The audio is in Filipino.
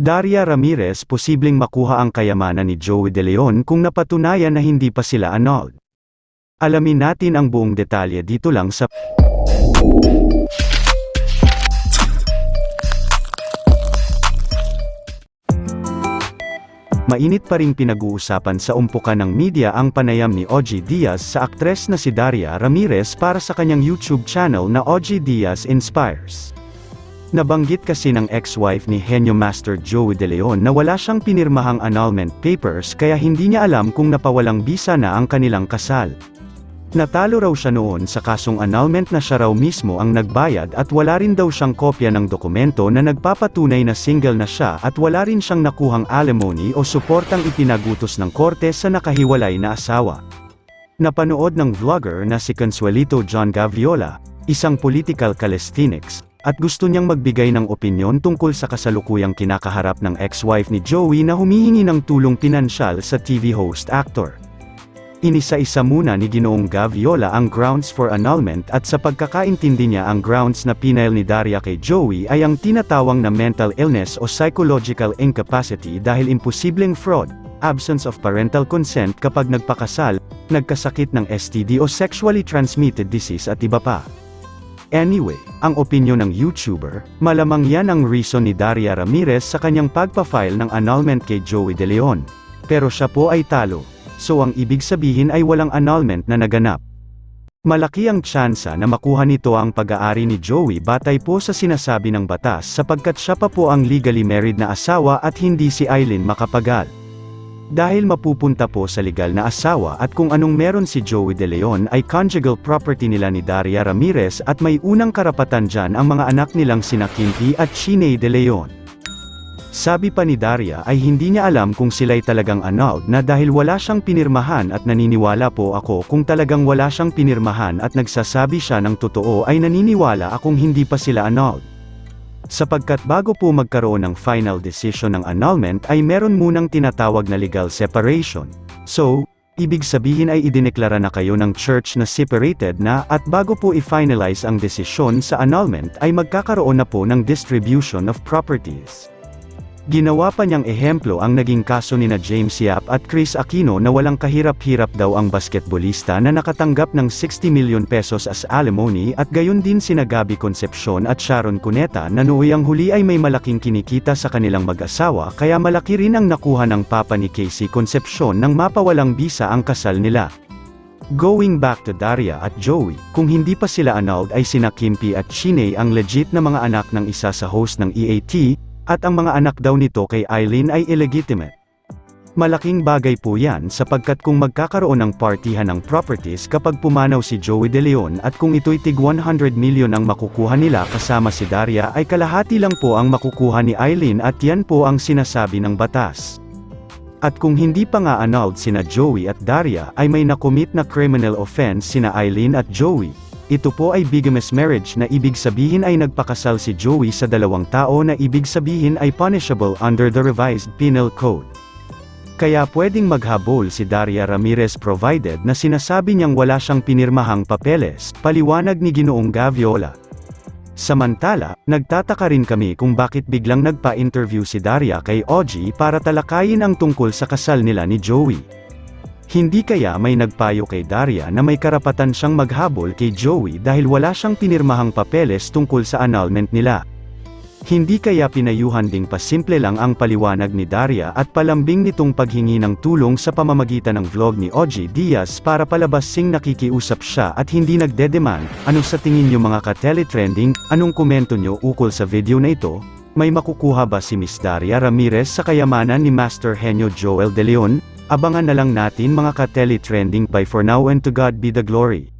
Daria Ramirez posibleng makuha ang kayamanan ni Joey De Leon kung napatunayan na hindi pa sila annulled. Alamin natin ang buong detalye dito lang sa Mainit pa ring pinag-uusapan sa umpukan ng media ang panayam ni OG Diaz sa aktres na si Daria Ramirez para sa kanyang YouTube channel na OG Diaz Inspires. Nabanggit kasi ng ex-wife ni Henyo Master Joey De Leon na wala siyang pinirmahang annulment papers kaya hindi niya alam kung napawalang bisa na ang kanilang kasal. Natalo raw siya noon sa kasong annulment na siya raw mismo ang nagbayad at wala rin daw siyang kopya ng dokumento na nagpapatunay na single na siya at wala rin siyang nakuhang alimony o suportang ipinagutos ng korte sa nakahiwalay na asawa. Napanood ng vlogger na si Consuelito John Gaviola, isang political calisthenics, at gusto niyang magbigay ng opinyon tungkol sa kasalukuyang kinakaharap ng ex-wife ni Joey na humihingi ng tulong pinansyal sa TV host actor. Inisa-isa muna ni Ginoong Gaviola ang grounds for annulment at sa pagkakaintindi niya ang grounds na pinail ni Daria kay Joey ay ang tinatawang na mental illness o psychological incapacity dahil imposibleng fraud, absence of parental consent kapag nagpakasal, nagkasakit ng STD o sexually transmitted disease at iba pa. Anyway, ang opinyon ng YouTuber, malamang yan ang reason ni Daria Ramirez sa kanyang pagpa-file ng annulment kay Joey De Leon. Pero siya po ay talo so ang ibig sabihin ay walang annulment na naganap. Malaki ang tsansa na makuha nito ang pag-aari ni Joey batay po sa sinasabi ng batas sapagkat siya pa po ang legally married na asawa at hindi si Eileen makapagal. Dahil mapupunta po sa legal na asawa at kung anong meron si Joey De Leon ay conjugal property nila ni Daria Ramirez at may unang karapatan dyan ang mga anak nilang sina Kimpi at Shine De Leon. Sabi pa ni Daria ay hindi niya alam kung sila'y talagang annulled na dahil wala siyang pinirmahan at naniniwala po ako kung talagang wala siyang pinirmahan at nagsasabi siya ng totoo ay naniniwala akong hindi pa sila annulled. Sapagkat bago po magkaroon ng final decision ng annulment ay meron munang tinatawag na legal separation. So, ibig sabihin ay idineklara na kayo ng church na separated na at bago po i-finalize ang desisyon sa annulment ay magkakaroon na po ng distribution of properties. Ginawa pa niyang ehemplo ang naging kaso ni na James Yap at Chris Aquino na walang kahirap-hirap daw ang basketbolista na nakatanggap ng 60 million pesos as alimony at gayon din sina Gabby Concepcion at Sharon Cuneta na nooy ang huli ay may malaking kinikita sa kanilang mag-asawa kaya malaki rin ang nakuha ng papa ni Casey Concepcion nang mapawalang bisa ang kasal nila. Going back to Daria at Joey, kung hindi pa sila annulled ay sina Kimpi at Shine ang legit na mga anak ng isa sa host ng EAT, at ang mga anak daw nito kay Eileen ay illegitimate. Malaking bagay po yan sapagkat kung magkakaroon ng partihan ng properties kapag pumanaw si Joey De Leon at kung ito'y tig 100 million ang makukuha nila kasama si Daria ay kalahati lang po ang makukuha ni Eileen at yan po ang sinasabi ng batas. At kung hindi pa nga annulled sina Joey at Daria ay may nakomit na criminal offense sina Eileen at Joey, ito po ay bigamous marriage na ibig sabihin ay nagpakasal si Joey sa dalawang tao na ibig sabihin ay punishable under the revised penal code. Kaya pwedeng maghabol si Daria Ramirez provided na sinasabi niyang wala siyang pinirmahang papeles, paliwanag ni Ginoong Gaviola. Samantala, nagtataka rin kami kung bakit biglang nagpa-interview si Daria kay OG para talakayin ang tungkol sa kasal nila ni Joey. Hindi kaya may nagpayo kay Daria na may karapatan siyang maghabol kay Joey dahil wala siyang pinirmahang papeles tungkol sa annulment nila. Hindi kaya pinayuhan ding pasimple lang ang paliwanag ni Daria at palambing nitong paghingi ng tulong sa pamamagitan ng vlog ni OG Diaz para palabasing nakikiusap siya at hindi nagdedemand, ano sa tingin niyo mga ka-teletrending, anong komento niyo ukol sa video na ito? May makukuha ba si Miss Daria Ramirez sa kayamanan ni Master Henyo Joel De Leon? Abangan na lang natin mga ka-tele trending by for now and to God be the glory.